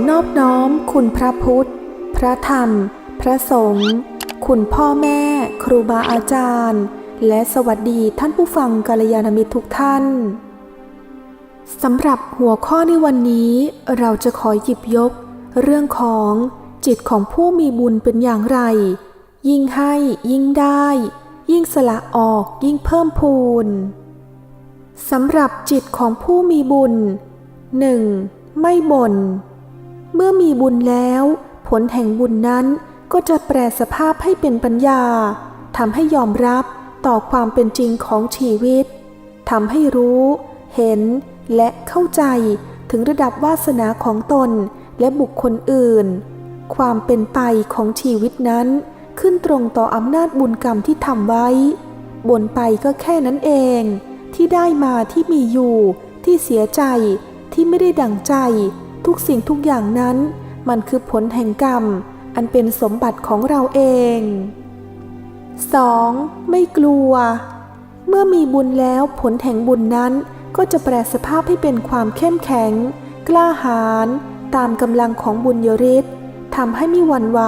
อนอบน้อมคุณพระพุทธ พระธรรม พระสงฆ์คุณพ่อแม่ ครูบาอาจารย์ และสวัสดีท่านผู้ฟังกัลยาณมิตรทุกท่านสำหรับหัวข้อในวันนี้เราจะขอหยิบยก เรื่องของจิตของผู้มีบุญเป็นอย่างไร ยิ่งให้ยิ่งได้ ยิ่งสละออกยิ่งเพิ่มพูนสำหรับจิตของผู้มีบุญ 1. ไม่บน่น เมื่อมีบุญแล้ว ผลแห่งบุญนั้นก็จะแปลสภาพให้เป็นปัญญาทำให้ยอมรับต่อความเป็นจริงของชีวิตทำให้รู้ เห็น และเข้าใจถึงระดับวาสนาของตนและบุคคลอื่น ความเป็นไปของชีวิตนั้น ขึ้นตรงต่ออำนาจบุญกรรมที่ทำไว้ บนไปก็แค่นั้นเอง ที่ได้มาที่มีอยู่ ที่เสียใจ ที่ไม่ได้ดังใจ ทุกสิ่งทุกอย่างนั้น มันคือผลแห่งกรรม อันเป็นสมบัติของเราเอง 2. ไม่กลัว เมื่อมีบุญแล้วผลแห่งบุญนั้น ก็จะแปลสภาพให้เป็นความเข้มแข็ง กล้าหาญตามกำลังของบุญยริศทำให้ไม่หวั่นไหว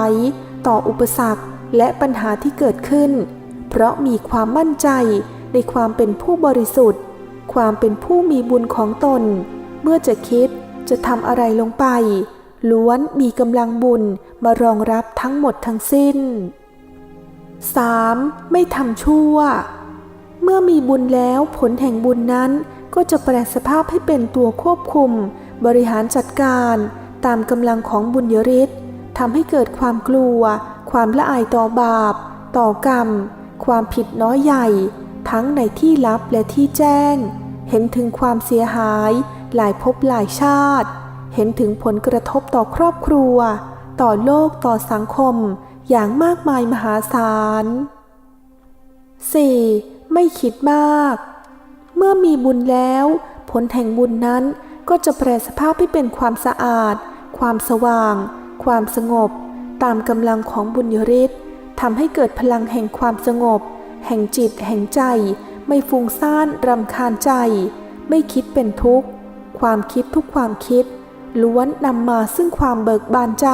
ต่ออุปสรรคและปัญหาที่เกิดขึ้น เพราะมีความมั่นใจในความเป็นผู้บริสุทธิ์ ความเป็นผู้มีบุญของตน เมื่อจะคิด จะทำอะไรลงไป ล้วนมีกำลังบุญมารองรับทั้งหมดทั้งสิ้น 3. ไม่ทำชั่ว เมื่อมีบุญแล้วผลแห่งบุญนั้น ก็จะแปลสภาพให้เป็นตัวควบคุม บริหารจัดการตามกำลังของบุญยริศทำให้เกิดความกลัว ความละอายต่อบาป ต่อกรรม ความผิดน้อยใหญ่ ทั้งในที่ลับและที่แจ้ง เห็นถึงความเสียหาย หลายภพหลายชาติ เห็นถึงผลกระทบต่อครอบครัว ต่อโลกต่อสังคม อย่างมากมายมหาศาล 4. ไม่คิดมาก เมื่อมีบุญแล้ว ผลแห่งบุญนั้นก็จะแปลสภาพให้เป็นความสะอาด ความสว่าง ความสงบ ตามกำลังของบุญยริศทำให้เกิดพลังแห่งความสงบ แห่งจิต แห่งใจ ไม่ฟุ้งซ่านรำคาญใจ ไม่คิดเป็นทุกข์ ความคิดทุกความคิด ล้วนนำมาซึ่งความเบิกบานใจ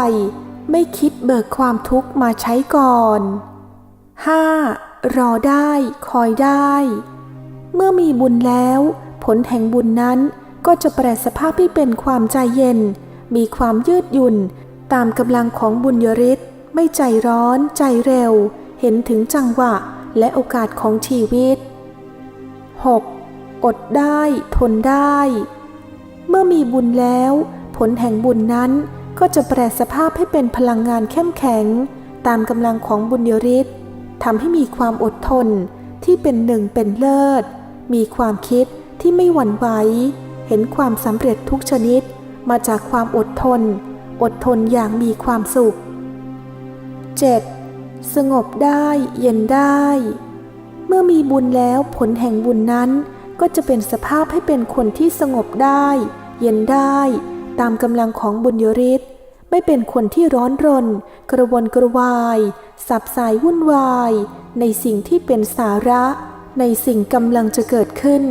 ไม่คิดเบิกความทุกข์มาใช้ก่อน 5. รอได้คอยได้ เมื่อมีบุญแล้ว ผลแห่งบุญนั้นก็จะแปลสภาพให้เป็นความใจเย็น มีความยืดหยุ่น ตามกำลังของบุญยริศไม่ใจร้อนใจเร็ว เห็นถึงจังหวะและโอกาสของชีวิต 6. อดได้ทนได้ เมื่อมีบุญแล้ว ผลแห่งบุญนั้นก็จะแปลสภาพให้เป็นพลังงานเข้มแข็ง ตามกำลังของบุญยริศทำให้มีความอดทนที่เป็นหนึ่งเป็นเลิศ มีความคิดที่ไม่หวั่นไหว เห็นความสำเร็จทุกชนิด มาจากความอดทน อดทนอย่างมีความสุข 7. สงบได้เย็นได้ เมื่อมีบุญแล้วผลแห่งบุญนั้น ก็จะเป็นสภาพให้เป็นคนที่สงบได้ เย็นได้ ตามกำลังของบุญยริศไม่เป็นคนที่ร้อนรน กระวนกระวาย สับสายวุ่นวาย ในสิ่งที่เป็นสาระ ในสิ่งกำลังจะเกิดขึ้น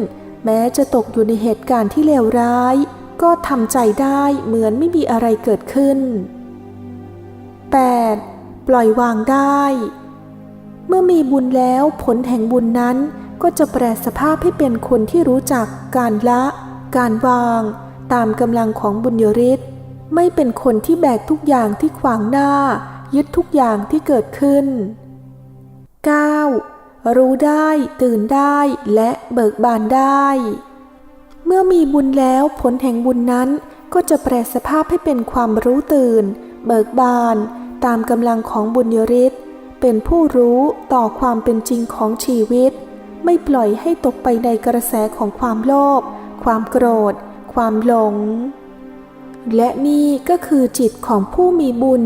แม้จะตกอยู่ในเหตุการณ์ที่เลวร้าย ก็ทำใจได้เหมือนไม่มีอะไรเกิดขึ้น 8. ปล่อยวางได้ เมื่อมีบุญแล้วผลแห่งบุญนั้น ก็จะแปลสภาพให้เป็นคนที่รู้จักการละ การวาง ตามกำลังของบุญยริศไม่เป็นคนที่แบกทุกอย่างที่ขวางหน้า ยึดทุกอย่างที่เกิดขึ้น 9. รู้ได้ตื่นได้และเบิกบานได้ เมื่อมีบุญแล้วผลแห่งบุญนั้นก็จะแปลสภาพให้เป็นความรู้ตื่น เบิกบาน ตามกำลังของบุญยริศเป็นผู้รู้ต่อความเป็นจริงของชีวิต ไม่ปล่อยให้ตกไปในกระแสของความโลภ ความโกรธ ความหลง และนี่ก็คือจิตของผู้มีบุญ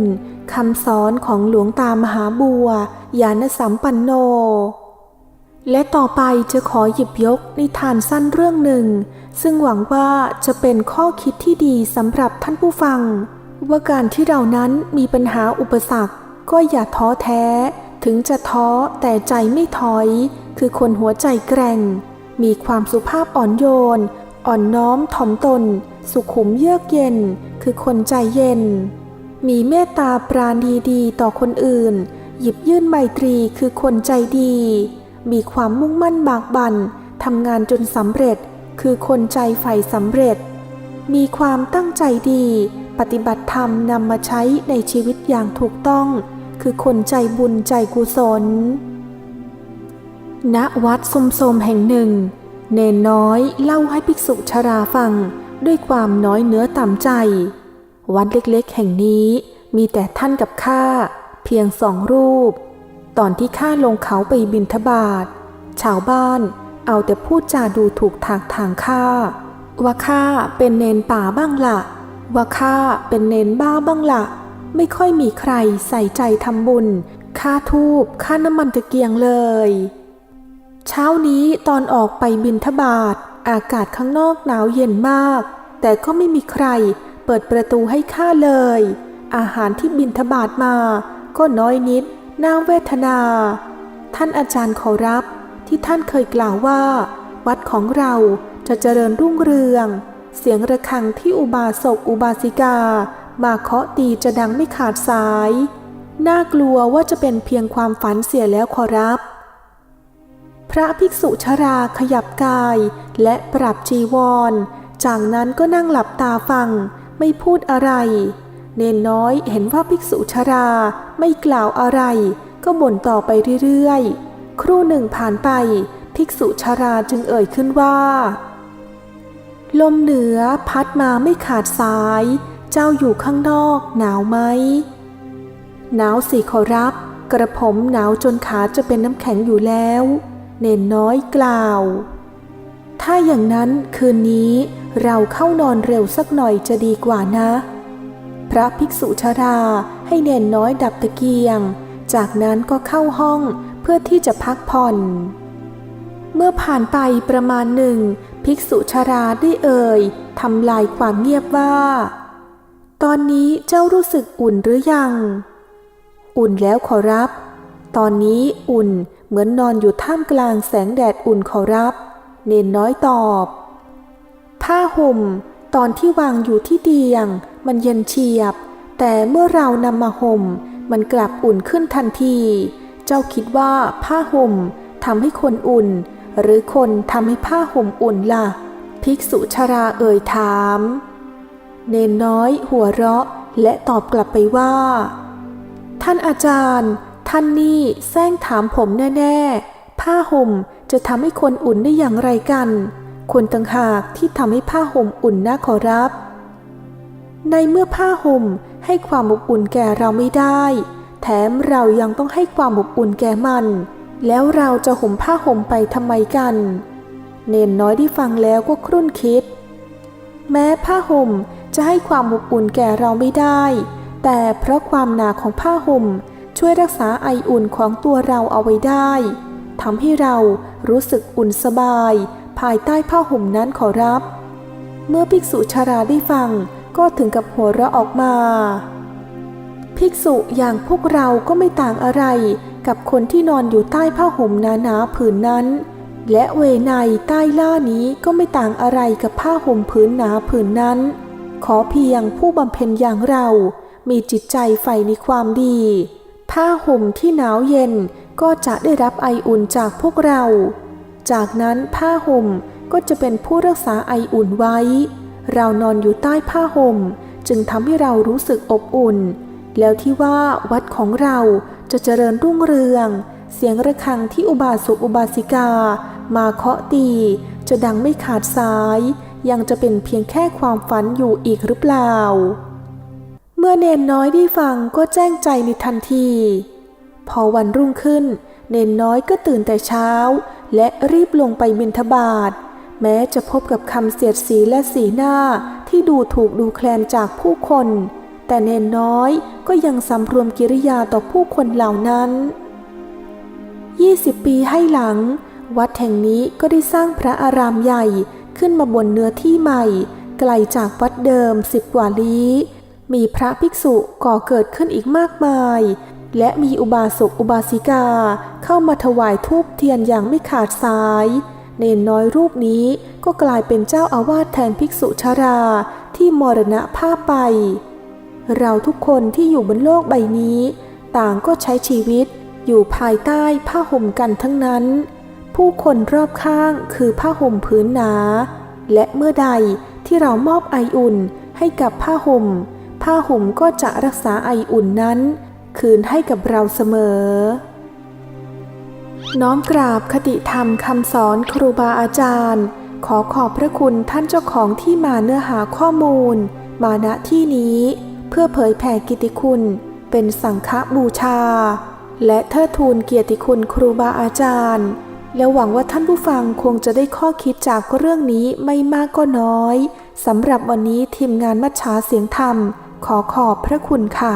คำสอนของหลวงตามหาบัวยานสัมปันโน และต่อไปจะขอหยิบยกนิทานสั้นเรื่องหนึ่ง ซึ่งหวังว่าจะเป็นข้อคิดที่ดีสำหรับท่านผู้ฟัง ว่าการที่เรานั้นมีปัญหาอุปสรรค ก็อย่าท้อแท้ ถึงจะท้อแต่ใจไม่ถอย คือคนหัวใจแกร่ง มีความสุภาพอ่อนโยน อ่อนน้อมถ่อมตน สุขุมเยือกเย็น คือคนใจเย็น มีเมตตาปราณีดีต่อคนอื่น หยิบยื่นไมตรีคือคนใจดี มีความมุ่งมั่นบากบัน่นทำงานจนสำเร็จ คือคนใจใฝ่สำเร็จ มีความตั้งใจดี ปฏิบัติธรรมนำมาใช้ในชีวิตอย่างถูกต้อง คือคนใจบุญใจกุศล ณวัดสมโสมแห่งหนึ่ง เนนน้อยเล่าให้ภิกษุชราฟังด้วยความน้อยเนื้อต่ำใจ วัดเล็กๆ แห่งนี้มีแต่ท่านกับข้าเพียงสองรูป ตอนที่ข้าลงเขาไปบินทบาทชาวบ้านเอาแต่พูดจาดูถูกทางทางข้าว่าข้าเป็นเนนป่าบ้างละว่าข้าเป็นเนนบ้าบ้างละไม่ค่อยมีใครใส่ใจทำบุญค่าทูบค่าน้ำมันตะเกียงเลย เช้านี้ตอนออกไปบินทบาทอากาศข้างนอกหนาวเย็นมาก แต่ก็ไม่มีใครเปิดประตูให้ข้าเลย อาหารที่บินทบาทมา ก็น้อยนิดน่าเวทนา ท่านอาจารย์ขอรับที่ท่านเคยกล่าวว่า วัดของเราจะเจริญรุ่งเรือง เสียงระฆังที่อุบาสกอุบาสิกา มาเคาะตีจะดังไม่ขาดสาย น่ากลัวว่าจะเป็นเพียงความฝันเสียแล้วขอรับ พระภิกษุชราขยับกาย และปรับจีวร จากนั้นก็นั่งหลับตาฟัง ไม่พูดอะไร เนนน้อยเห็นว่าภิกษุชราไม่กล่าวอะไร ก็บ่นต่อไปเรื่อยๆ ครู่หนึ่งผ่านไป ภิกษุชราจึงเอ่ยขึ้นว่า ลมเหนือพัดมาไม่ขาดสาย เจ้าอยู่ข้างนอกหนาวไหมหนาวสิขอรับ กระผมหนาวจนขาจะเป็นน้ำแข็งอยู่แล้ว เนนน้อยกล่าว ถ้าอย่างนั้นคืนนี้เราเข้านอนเร็วสักหน่อยจะดีกว่านะ พระภิกษุชราให้เนนน้อยดับตะเกียง จากนั้นก็เข้าห้องเพื่อที่จะพักผ่อน เมื่อผ่านไปประมาณหนึ่ง ภิกษุชราได้เอ่ยทำลายความเงียบว่า ตอนนี้เจ้ารู้สึกอุ่นหรือยัง อุ่นแล้วขอรับ ตอนนี้อุ่น เหมือนนอนอยู่ท่ามกลางแสงแดดอุ่นขอรับ เนนน้อยตอบ ผ้าห่ม ตอนที่วางอยู่ที่เตียง มันเย็นเฉียบ แต่เมื่อเรานำมาห่ม มันกลับอุ่นขึ้นทันที เจ้าคิดว่าผ้าห่มทำให้คนอุ่น หรือคนทำให้ผ้าห่มอุ่นล่ะ ภิกษุชราเอ่ยถาม เนนน้อยหัวเราะและตอบกลับไปว่า ท่านอาจารย์ ท่านนี่แซงถามผมแน่ๆ ผ้าห่มจะทำให้คนอุ่นได้อย่างไรกัน คนต่างหากที่ทำให้ผ้าห่มอุ่นนะขอรับ ในเมื่อผ้าห่มให้ความอบอุ่นแก่เราไม่ได้ แถมเรายังต้องให้ความอบอุ่นแก่มัน แล้วเราจะห่มผ้าห่มไปทำไมกัน เนนน้อยที่ฟังแล้วก็ครุ่นคิด แม้ผ้าห่มจะให้ความอบอุ่นแก่เราไม่ได้ แต่เพราะความหนาของผ้าห่ม ช่วยรักษาไออุ่นของตัวเราเอาไว้ได้ทำให้เรารู้สึกอุ่นสบาย ภายใต้ผ้าห่มนั้นขอรับ เมื่อภิกษุชาราได้ฟังก็ถึงกับหัวเราะออกมา ภิกษุอย่างพวกเราก็ไม่ต่างอะไรกับคนที่นอนอยู่ใต้ผ้าห่มหนาผืนนั้น และเวไนใต้ล่านี้ก็ไม่ต่างอะไรกับผ้าห่มผืนหนาผืนนั้น ขอเพียงผู้บำเพ็ญอย่างเรา มีจิตใจใฝ่ในความดี ผ้าห่มที่หนาวเย็นก็จะได้รับไออุ่นจากพวกเรา จากนั้นผ้าห่มก็จะเป็นผู้รักษาไออุ่นไว้ เรานอนอยู่ใต้ผ้าห่ม จึงทำให้เรารู้สึกอบอุ่น แล้วที่ว่าวัดของเราจะเจริญรุ่งเรือง เสียงระฆังที่อุบาสกอุบาสิกา มาเคาะตี จะดังไม่ขาดสาย ยังจะเป็นเพียงแค่ความฝันอยู่อีกหรือเปล่า เมื่อเนนน้อยได้ฟังก็แจ้งใจในทันที พอวันรุ่งขึ้น เนนน้อยก็ตื่นแต่เช้า และรีบลงไปบิณฑบาตแม้จะพบกับคำเสียดสีและสีหน้าที่ดูถูกดูแคลนจากผู้คน แต่เนนน้อยก็ยังสำรวมกิริยาต่อผู้คนเหล่านั้น 20 ปีให้หลัง วัดแห่งนี้ก็ได้สร้างพระอารามใหญ่ขึ้นมาบนเนื้อที่ใหม่ ไกลจากวัดเดิมสิบกว่าลี้ มีพระภิกษุก่อเกิดขึ้นอีกมากมาย และมีอุบาสกอุบาสิกาเข้ามาถวายทูปเทียนอย่างไม่ขาดสาย เนนน้อยรูปนี้ก็กลายเป็นเจ้าอาวาสแทนภิกษุชราที่มรณภาพไป เราทุกคนที่อยู่บนโลกใบนี้ ต่างก็ใช้ชีวิตอยู่ภายใต้ผ้าห่มกันทั้งนั้น ผู้คนรอบข้างคือผ้าห่มผืนหนา และเมื่อใดที่เรามอบไออุ่นให้กับผ้าห่ม ผ้าห่มก็จะรักษาไออุ่นนั้น คืนให้กับเราเสมอ น้อมกราบคติธรรมคำสอนครูบาอาจารย์ ขอขอบพระคุณท่านเจ้าของที่มาเนื้อหาข้อมูล มาณที่นี้ เพื่อเผยแผ่กิติคุณ เป็นสังฆบูชา และเทิดทูนเกียรติคุณครูบาอาจารย์ แล้วหวังว่าท่านผู้ฟังคงจะได้ข้อคิดจากเรื่องนี้ไม่มากก็น้อยสำหรับวันนี้ทีมงานมัชชาเสียงธรรม ขอขอบพระคุณค่ะ